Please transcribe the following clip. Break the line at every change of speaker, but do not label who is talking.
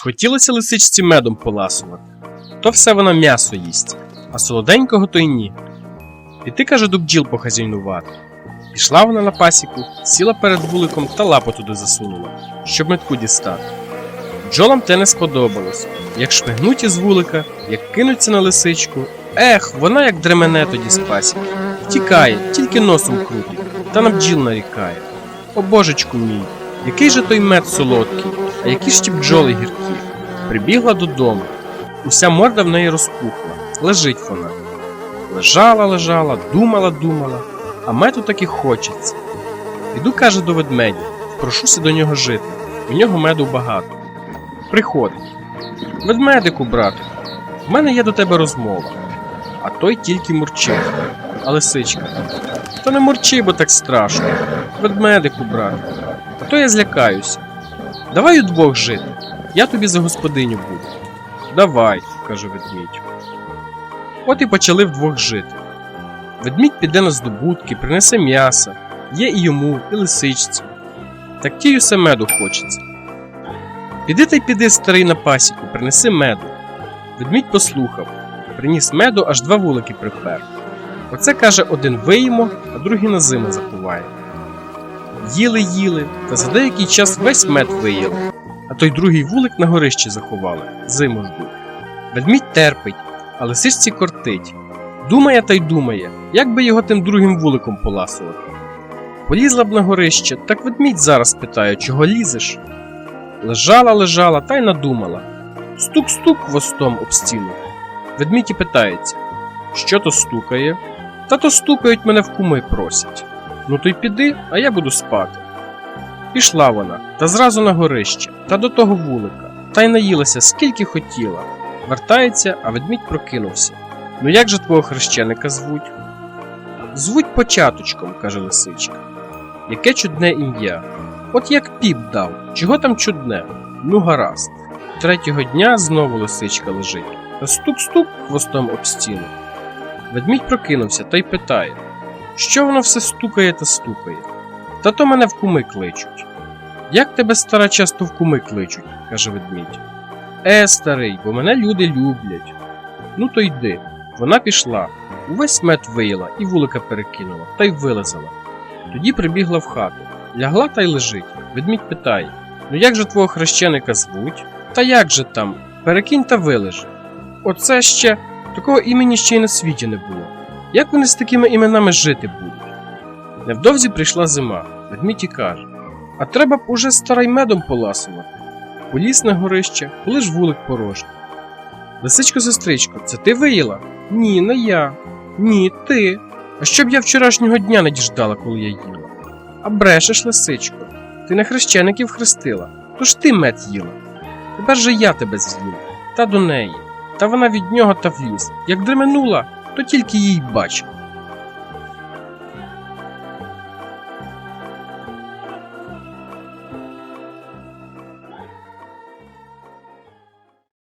Схотілося лисичці медом поласувати. То все вона м'ясо їсть, а солоденького то й ні. Піти, каже, до бджіл похазяйнувати. Пішла вона на пасіку, сіла перед вуликом та лапу туди засунула, щоб метку дістати. Бджолам те не сподобалось. Як шмигнуть із вулика, як кинуться на лисичку. Ех, вона як дремене тоді з пасіки. Втікає, тільки носом крутить, та на бджіл нарікає. О божечку мій, який же той мед солодкий, а які ж ті бджоли гіркі. Прибігла додому. Уся морда в неї розпухла, лежить вона. Лежала, лежала, думала, думала, а меду таки хочеться. Іду, каже, до ведмедя, прошуся до нього жити. У нього меду багато. Приходить. Ведмедику, братику, в мене є до тебе розмова. А той тільки мурчить. А лисичка. То не мурчи, бо так страшно. Ведмедику, братику. А то я злякаюся. Давай удвох жити. Я тобі за господиню буду. Давай, каже ведмідь. От і почали вдвох жити. Ведмідь піде на здобутки, принесе м'яса, є і йому, і лисичці. Так тій усе меду хочеться. Піди та й піди, старий на пасіку, принеси меду. Ведмідь послухав, приніс меду, аж два вулики припер. Оце каже, один виїмо, а другий на зиму заховає. Їли, їли, та за деякий час весь мед виїли, а той другий вулик на горищі заховали, зиму ждуть. Ведмідь терпить, а лисичці кортить. Думає та й думає, як би його тим другим вуликом поласувати. Полізла б на горище, так ведмідь зараз питає, чого лізеш. Лежала, лежала та й надумала. Стук-стук хвостом об стіну. Ведмідь і питається, що то стукає? Та то стукають мене в куми просять. Ну то й піди, а я буду спати. Пішла вона, та зразу на горище, та до того вулика, та й наїлася скільки хотіла. Вертається, а ведмідь прокинувся. Ну як же твого хрещеника звуть? Звуть початочком, каже лисичка. Яке чудне ім'я. От як піп дав, чого там чудне? Ну гаразд. Третього дня знову лисичка лежить, та стук-стук хвостом об стіну. Ведмідь прокинувся та й питає, що воно все стукає та стукає. Та то мене в куми кличуть. Як тебе стара часто в куми кличуть, каже ведмідь. Е, старий, бо мене люди люблять. Ну то йди. Вона пішла, увесь мед виїла і вулика перекинула, та й вилазила. Тоді прибігла в хату, лягла та й лежить. Ведмідь питає: Ну як же твого хрещеника звуть? Та як же там? Перекинь та вилежи. Оце ще такого імені ще й на світі не було. Як вони з такими іменами жити будуть? Невдовзі прийшла зима, ведмідь і каже: А треба б уже старий медом поласувати. Поліз на горище, коли ж вулик порожній. Лисичко, сестричко, це ти виїла? Ні, не я. Ні, ти. А щоб я вчорашнього дня не діждала, коли я їла. А брешеш, лисичко, ти не хрещеників хрестила, то ж ти мед їла. Тепер же я тебе з'їм, та до неї. Та вона від нього та вліз. Як дременула, то тільки їй бачив.